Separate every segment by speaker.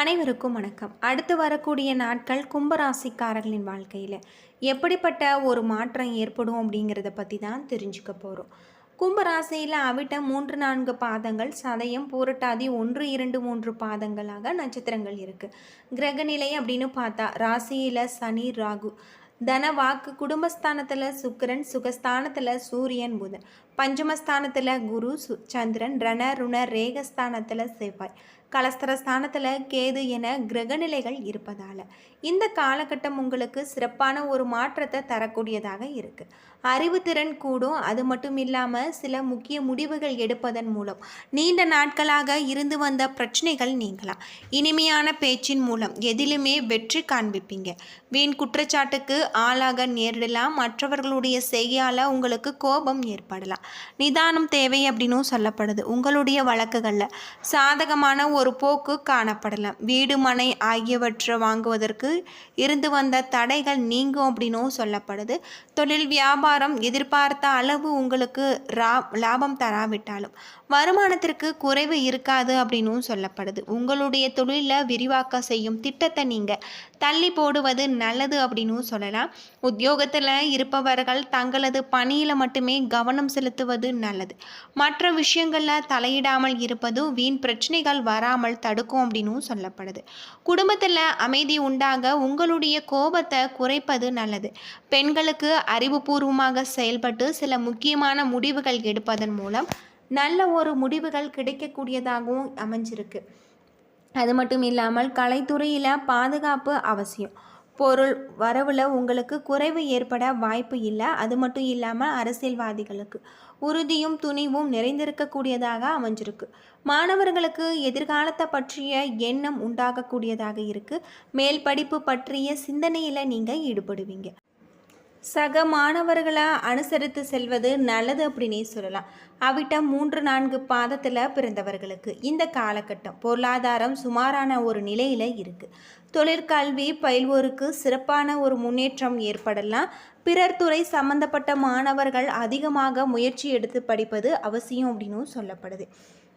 Speaker 1: அனைவருக்கும் வணக்கம். அடுத்து வரக்கூடிய நாட்கள் கும்பராசிக்காரர்களின் வாழ்க்கையில் எப்படிப்பட்ட ஒரு மாற்றம் ஏற்படும் அப்படிங்கிறத பற்றி தான் தெரிஞ்சுக்க போகிறோம் கும்பராசியில் அவிட்ட மூன்று நான்கு பாதங்கள் சதயம் பூரட்டாதி ஒன்று இரண்டு மூன்று பாதங்களாக நட்சத்திரங்கள் இருக்குது கிரகநிலை அப்படின்னு பார்த்தா ராசியில் சனி ராகு. தன வாக்கு குடும்பஸ்தானத்தில் சுக்கரன் சுகஸ்தானத்தில் சூரியன் புதன். பஞ்சமஸ்தானத்தில் குரு சு சந்திரன் ரண ருண ரேகஸ்தானத்தில் செவ்வாய். கலஸ்தரஸ்தானத்தில் கேது என கிரகநிலைகள் இருப்பதால். இந்த காலகட்டம் உங்களுக்கு சிறப்பான ஒரு மாற்றத்தை தரக்கூடியதாக இருக்குது அறிவுத்திறன் கூடும். அது மட்டும் இல்லாமல் சில முக்கிய முடிவுகள் எடுப்பதன் மூலம் நீண்ட நாட்களாக இருந்து வந்த பிரச்சனைகள் நீங்களாம் இனிமையான பேச்சின் மூலம் எதிலுமே வெற்றி காண்பிப்பீங்க. வீண் குற்றச்சாட்டுக்கு ஆளாக நேரிடலாம். மற்றவர்களுடைய செய்கையால் உங்களுக்கு கோபம் ஏற்படலாம். நிதானம் தேவை அப்படின்னும் சொல்லப்படுது. உங்களுடைய வழக்குகளில் சாதகமான ஒரு போக்கு காணப்படலாம். வீடு மனை ஆகியவற்றை வாங்குவதற்கு இருந்து வந்த தடைகள் நீங்கும் அப்படின்னும் சொல்லப்படுது. தொழில் வியாபாரம் எதிர்பார்த்த அளவு உங்களுக்கு ரா லாபம் தராவிட்டாலும் வருமானத்திற்கு குறைவு இருக்காது அப்படின்னும் சொல்லப்படுது. உங்களுடைய தொழிலில் விரிவாக்க செய்யும் திட்டத்தை நீங்கள் தள்ளி போடுவது நல்லது அப்படின்னும் சொல்லலாம். உத்தியோகத்தில் இருப்பவர்கள் தங்களது பணியில் மட்டுமே கவனம் செலுத்துவது நல்லது. மற்ற விஷயங்களில் தலையிடாமல் இருப்பது வீண் பிரச்சனைகள் வராமல் தடுக்கும் அப்படின்னும் சொல்லப்படுது. குடும்பத்தில் அமைதி உண்டாக உங்களுடைய கோபத்தை குறைப்பது நல்லது. பெண்களுக்கு அறிவுபூர்வமாக செயல்பட்டு சில முக்கியமான முடிவுகள் எடுப்பதன் மூலம் நல்ல ஒரு முடிவுகள் கிடைக்கக்கூடியதாகவும் அமைஞ்சிருக்கு. அது மட்டும் இல்லாமல் கலைத்துறையில் பாதுகாப்பு அவசியம். பொருள் வரவில் உங்களுக்கு குறைவு ஏற்பட வாய்ப்பு இல்லை. அது மட்டும் இல்லாமல் அரசியல்வாதிகளுக்கு. உறுதியும் துணிவும் நிறைந்திருக்கக்கூடியதாக அமைஞ்சிருக்கு. மாணவர்களுக்கு எதிர்காலத்தை பற்றிய எண்ணம் உண்டாகக்கூடியதாக இருக்குது மேல் படிப்பு பற்றிய சிந்தனையில் நீங்கள் ஈடுபடுவீங்க. சக மாணவர்களை அனுசரித்து செல்வது நல்லது அப்படின்னே சொல்லலாம். அவிட்டம் மூன்று நான்கு பாதத்தில் பிறந்தவர்களுக்கு இந்த காலகட்டம் பொருளாதாரம் சுமாரான ஒரு நிலையில் இருக்குது தொழிற்கல்வி பயில்வோருக்கு சிறப்பான ஒரு முன்னேற்றம் ஏற்படலாம். பிறர் துறை சம்பந்தப்பட்ட மாணவர்கள் அதிகமாக முயற்சி எடுத்து படிப்பது அவசியம் அப்படின்னும் சொல்லப்படுது.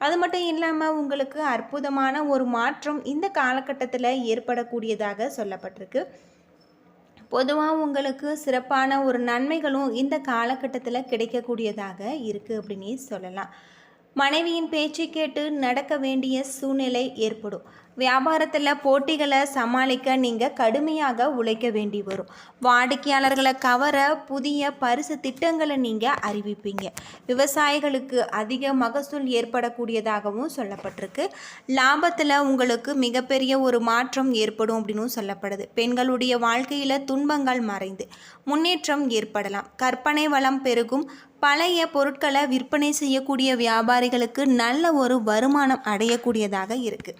Speaker 1: அது மட்டும் இல்லாமல் உங்களுக்கு அற்புதமான ஒரு மாற்றம் இந்த காலகட்டத்தில் ஏற்படக்கூடியதாக சொல்லப்பட்டிருக்கு. பொதுவாக உங்களுக்கு சிறப்பான ஒரு நன்மைகளும் இந்த காலகட்டத்தில் கிடைக்கக்கூடியதாக இருக்குது அப்படின்னே சொல்லலாம். மனைவியின் பேச்சை கேட்டு நடக்க வேண்டிய சூழ்நிலை ஏற்படும். வியாபாரத்தில் போட்டிகளை சமாளிக்க நீங்கள் கடுமையாக உழைக்க வேண்டி வரும். வாடிக்கையாளர்களை கவர புதிய பரிசு திட்டங்களை நீங்கள் அறிவிப்பீங்க. விவசாயிகளுக்கு அதிக மகசூல் ஏற்படக்கூடியதாகவும் சொல்லப்பட்டிருக்கு. லாபத்தில் உங்களுக்கு மிகப்பெரிய ஒரு மாற்றம் ஏற்படும் அப்படின்னு சொல்லப்படுது. பெண்களுடைய வாழ்க்கையில் துன்பங்கள் மறைந்து முன்னேற்றம் ஏற்படலாம். கற்பனை வளம் பெருகும். பழைய பொருட்களை விற்பனை செய்யக்கூடிய வியாபாரிகளுக்கு நல்ல ஒரு வருமானம் அடையக்கூடியதாக இருக்குது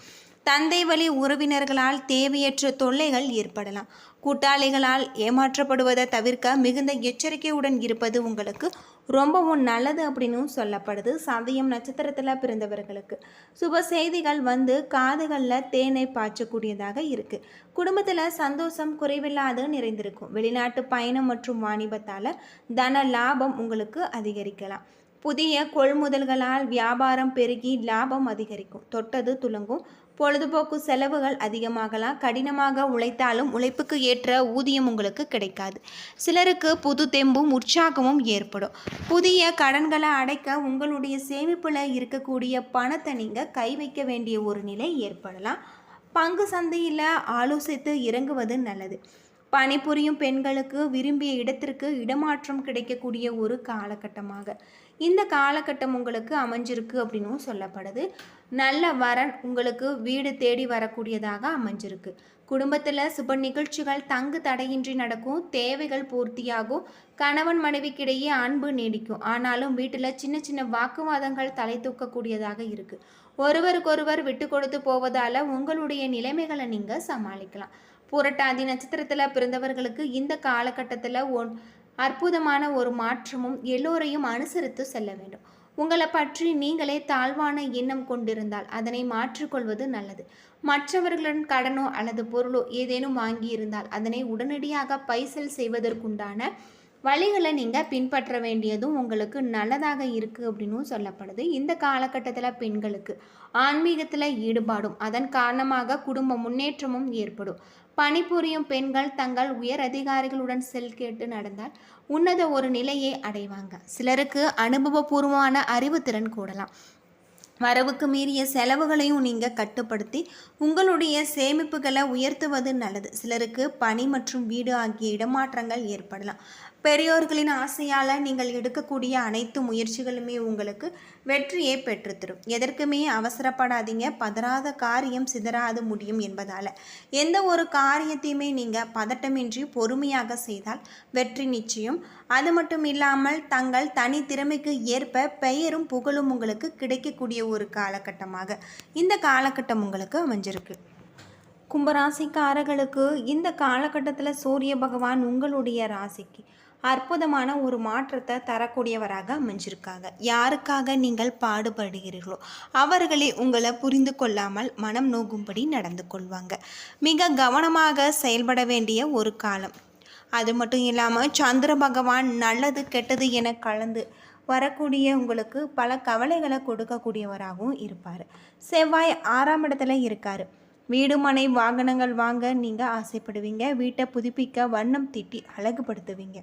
Speaker 1: தந்தை வழி உறவினர்களால் தேவையற்ற தொல்லைகள் ஏற்படலாம். கூட்டாளிகளால் ஏமாற்றப்படுவதை தவிர்க்க மிகுந்த எச்சரிக்கையுடன் இருப்பது உங்களுக்கு ரொம்பவும் நல்லது அப்படின்னும் சொல்லப்படுது. சதயம் நட்சத்திரத்தில் பிறந்தவர்களுக்கு சுப செய்திகள் வந்து காதுகளில் தேனை பாய்ச்சக்கூடியதாக இருக்குது குடும்பத்தில் சந்தோஷம் குறைவில்லாது நிறைந்திருக்கும். வெளிநாட்டு பயணம் மற்றும் வாணிபத்தால் தன லாபம் உங்களுக்கு அதிகரிக்கலாம். புதிய கொள்முதல்களால் வியாபாரம் பெருகி லாபம் அதிகரிக்கும். தொட்டது துலங்கும் பொழுதுபோக்கு செலவுகள் அதிகமாகலாம் கடினமாக உழைத்தாலும் உழைப்புக்கு ஏற்ற ஊதியம் உங்களுக்கு கிடைக்காது. சிலருக்கு புது தெம்பும் உற்சாகமும் ஏற்படும். புதிய கடன்களை அடைக்க உங்களுடைய சேமிப்பில் இருக்கக்கூடிய பணத்தை நீங்கள் கை வைக்க வேண்டிய ஒரு நிலை ஏற்படலாம். பங்கு சந்தையில் ஆலோசித்து இறங்குவது நல்லது. பணிபுரியும் பெண்களுக்கு விரும்பிய இடத்திற்கு இடமாற்றம் கிடைக்கக்கூடிய ஒரு காலகட்டமாக. இந்த காலகட்டம் உங்களுக்கு அமைஞ்சிருக்கு அப்படின்னும் சொல்லப்படுது. நல்ல வரன் உங்களுக்கு வீடு தேடி வரக்கூடியதாக அமைஞ்சிருக்கு. குடும்பத்தில் சுப நிகழ்ச்சிகள் தங்கு தடையின்றி நடக்கும் தேவைகள் பூர்த்தியாகும் கணவன் மனைவிக்கிடையே அன்பு நீடிக்கும். ஆனாலும் வீட்டில் சின்ன சின்ன வாக்குவாதங்கள் தலை தூக்கக்கூடியதாக இருக்குது ஒருவருக்கொருவர் விட்டு கொடுத்து போவதால் உங்களுடைய நிலைமைகளை நீங்கள் சமாளிக்கலாம். புரட்டாதி நட்சத்திரத்தில் பிறந்தவர்களுக்கு இந்த காலகட்டத்தில் ஒன் அற்புதமான ஒரு மாற்றமும் எல்லோரையும் அனுசரித்து செல்ல வேண்டும். உங்களை பற்றி நீங்களே தாழ்வான எண்ணம் கொண்டிருந்தால் அதனை மாற்றிக்கொள்வது நல்லது. மற்றவர்களின் கடனோ அல்லது பொருளோ ஏதேனும் வாங்கியிருந்தால் அதனை உடனடியாக பைசல் செய்வதற்குண்டான வழிகளை நீங்கள் பின்பற்ற வேண்டியதும் உங்களுக்கு நல்லதாக இருக்குது அப்படின்னும் சொல்லப்படுது. இந்த காலகட்டத்தில் பெண்களுக்கு ஆன்மீகத்தில் ஈடுபாடும் அதன் காரணமாக குடும்ப முன்னேற்றமும் ஏற்படும். பணிபுரியும் பெண்கள் தங்கள் உயர் அதிகாரிகளுடன் செல் கேட்டு நடந்தால் உன்னத ஒரு நிலையை அடைவாங்க. சிலருக்கு அனுபவபூர்வமான அறிவுத்திறன் கூடலாம். வரவுக்கு மீறிய செலவுகளையும் நீங்கள் கட்டுப்படுத்தி உங்களுடைய சேமிப்புகளை உயர்த்துவது நல்லது. சிலருக்கு பணி மற்றும் வீடு ஆகிய இடமாற்றங்கள் ஏற்படலாம். பெரியோர்களின் ஆசையால் நீங்கள் எடுக்கக்கூடிய அனைத்து முயற்சிகளுமே உங்களுக்கு வெற்றியை பெற்றுத்தரும். எதற்குமே அவசரப்படாதீங்க. பதறாத காரியம் சிதறாது முடியும் என்பதால். எந்த ஒரு காரியத்தையுமே நீங்கள் பதட்டமின்றி பொறுமையாக செய்தால் வெற்றி நிச்சயம். அது மட்டும் இல்லாமல் தங்கள் தனி திறமைக்கு ஏற்ப பெயரும் புகழும் உங்களுக்கு கிடைக்கக்கூடிய ஒரு காலகட்டமாக. இந்த காலகட்டம் உங்களுக்கு அமைஞ்சிருக்கு. கும்பராசிக்காரர்களுக்கு இந்த காலகட்டத்தில் சூரிய பகவான் உங்களுடைய ராசிக்கு அற்புதமான ஒரு மாற்றத்தை தரக்கூடியவராக அமைஞ்சிருக்காங்க. யாருக்காக நீங்கள் பாடுபடுகிறீர்களோ அவர்களே உங்களை புரிந்து கொள்ளாமல் மனம் நோகும்படி நடந்து கொள்வாங்க. மிக கவனமாக செயல்பட வேண்டிய ஒரு காலம். அது மட்டும் இல்லாமல் சந்திர பகவான் நல்லது கெட்டது என கலந்து வரக்கூடிய உங்களுக்கு பல கவலைகளை கொடுக்கக்கூடியவராகவும் இருப்பார். செவ்வாய் ஆறாம் இடத்துல இருக்கார். வீடு மனை வாகனங்கள் வாங்க நீங்கள் ஆசைப்படுவீங்க. வீட்டை புதுப்பிக்க வண்ணம் தீட்டி அழகுபடுத்துவீங்க.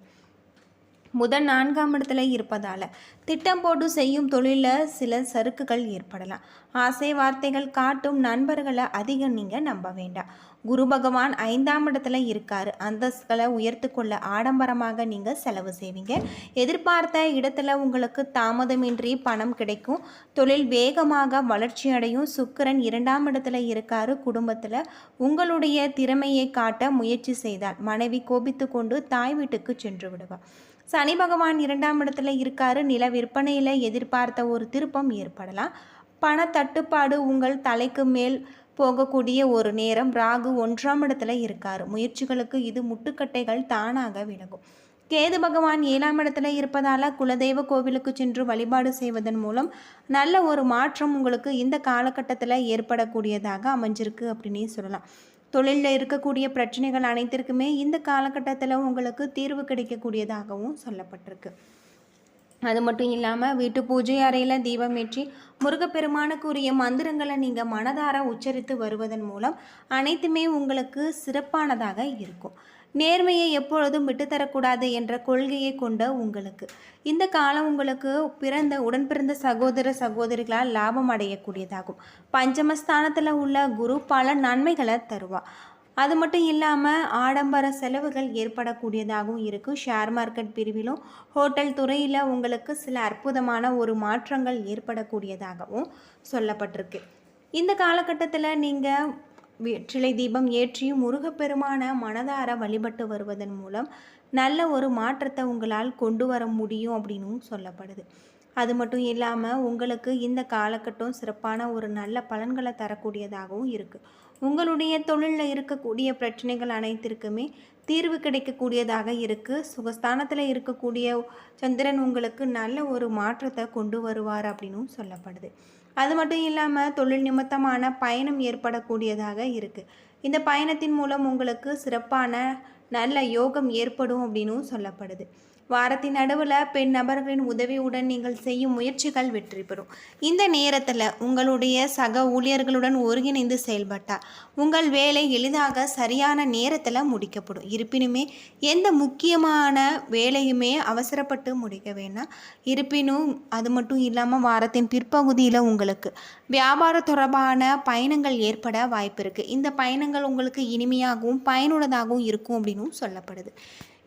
Speaker 1: முதல் நான்காம் இடத்துல இருப்பதால் திட்டம் போட்டு செய்யும் தொழிலில் சில சறுக்குகள் ஏற்படலாம். ஆசை வார்த்தைகள் காட்டும் நண்பர்களை அதிகம் நீங்கள் நம்ப வேண்டாம். குரு பகவான் ஐந்தாம் இடத்துல இருக்கார். அந்தஸ்துகளை உயர்த்து கொள்ள ஆடம்பரமாக நீங்கள் செலவு செய்வீங்க. எதிர்பார்த்த இடத்துல உங்களுக்கு தாமதமின்றி பணம் கிடைக்கும். தொழில் வேகமாக வளர்ச்சி அடையும். சுக்கரன் இரண்டாம் இடத்துல இருக்காரு. குடும்பத்தில் உங்களுடைய திறமையை காட்ட முயற்சி செய்தால் மனைவி கோபித்து கொண்டு தாய் வீட்டுக்கு சென்று விடுவார். சனி பகவான் இரண்டாம் இடத்துல இருக்காரு. நில விற்பனையில் எதிர்பார்த்த ஒரு திருப்பம் ஏற்படலாம். பண தட்டுப்பாடு உங்கள் தலைக்கு மேல் போகக்கூடிய ஒரு நேரம் ராகு ஒன்றாம் இடத்துல இருக்கார். முயற்சிகளுக்கு இது முட்டுக்கட்டைகள் தானாக விலகும். கேது பகவான் ஏழாம் இடத்துல இருப்பதால் குலதெய்வ கோவிலுக்கு சென்று வழிபாடு செய்வதன் மூலம் நல்ல ஒரு மாற்றம் உங்களுக்கு இந்த காலகட்டத்தில் ஏற்படக்கூடியதாக அமைஞ்சிருக்கு அப்படின்னே சொல்லலாம். தொழிலில் இருக்கக்கூடிய பிரச்சனைகள் அனைத்திற்குமே இந்த காலகட்டத்தில் உங்களுக்கு தீர்வு கிடைக்கக்கூடியதாகவும் சொல்லப்பட்டிருக்கு. அது மட்டும் இல்லாமல் வீட்டு பூஜை அறையில் தீபம் ஏற்றி முருகப்பெருமானுக்குரிய மந்திரங்களை நீங்கள் மனதார உச்சரித்து வருவதன் மூலம் அனைத்துமே உங்களுக்கு சிறப்பானதாக இருக்கும். நேர்மையை எப்பொழுதும் விட்டுத்தரக்கூடாது என்ற கொள்கையை கொண்ட உங்களுக்கு. இந்த காலம் உங்களுக்கு பிறந்த உடன் பிறந்த சகோதர சகோதரிகளால் லாபம் அடையக்கூடியதாகும். பஞ்சமஸ்தானத்தில் உள்ள குரு பல நன்மைகளை தருவா அது மட்டும் இல்லாமல் ஆடம்பர செலவுகள் ஏற்படக்கூடியதாகவும் இருக்குது ஷேர் மார்க்கெட் பிரிவிலும் ஹோட்டல் துறையில் உங்களுக்கு சில அற்புதமான ஒரு மாற்றங்கள் ஏற்படக்கூடியதாகவும் சொல்லப்பட்டிருக்கு. இந்த காலகட்டத்தில் நீங்கள் வெற்றிலை தீபம் ஏற்றியும் முருகப்பெருமான மனதார வழிபட்டு வருவதன் மூலம் நல்ல ஒரு மாற்றத்தை உங்களால் கொண்டு வர முடியும் அப்படின்னும் சொல்லப்படுது. அது மட்டும் இல்லாமல் உங்களுக்கு இந்த காலகட்டம் சிறப்பான ஒரு நல்ல பலன்களை தரக்கூடியதாகவும் இருக்குது உங்களுடைய தொழிலில் இருக்கக்கூடிய பிரச்சனைகள் அனைத்திற்குமே தீர்வு கிடைக்கக்கூடியதாக இருக்குது சுகஸ்தானத்தில் இருக்கக்கூடிய சந்திரன் உங்களுக்கு நல்ல ஒரு மாற்றத்தை கொண்டு வருவார் அப்படின்னும் சொல்லப்படுது. அது மட்டும் இல்லாமல் தொழில் நிமித்தமான பயணம் ஏற்படக்கூடியதாக இருக்குது இந்த பயணத்தின் மூலம் உங்களுக்கு சிறப்பான நல்ல யோகம் ஏற்படும் அப்படின்னும் சொல்லப்படுது. வாரத்தின் நடுவில் பெண் நபர்களின் உதவியுடன் நீங்கள் செய்யும் முயற்சிகள் வெற்றி பெறும். இந்த நேரத்தில் உங்களுடைய சக ஊழியர்களுடன் ஒருங்கிணைந்து செயல்பட்டால் உங்கள் வேலை எளிதாக சரியான நேரத்தில் முடிக்கப்படும். இருப்பினுமே எந்த முக்கியமான வேலையுமே அவசரப்பட்டு முடிக்க வேணாம். இருப்பினும் அது மட்டும் இல்லாமல் வாரத்தின் பிற்பகுதியில் உங்களுக்கு வியாபார தொடர்பான பயணங்கள் ஏற்பட வாய்ப்பு இருக்குது இந்த பயணங்கள் உங்களுக்கு இனிமையாகவும் பயனுள்ளதாகவும் இருக்கும் அப்படின்னும் சொல்லப்படுது.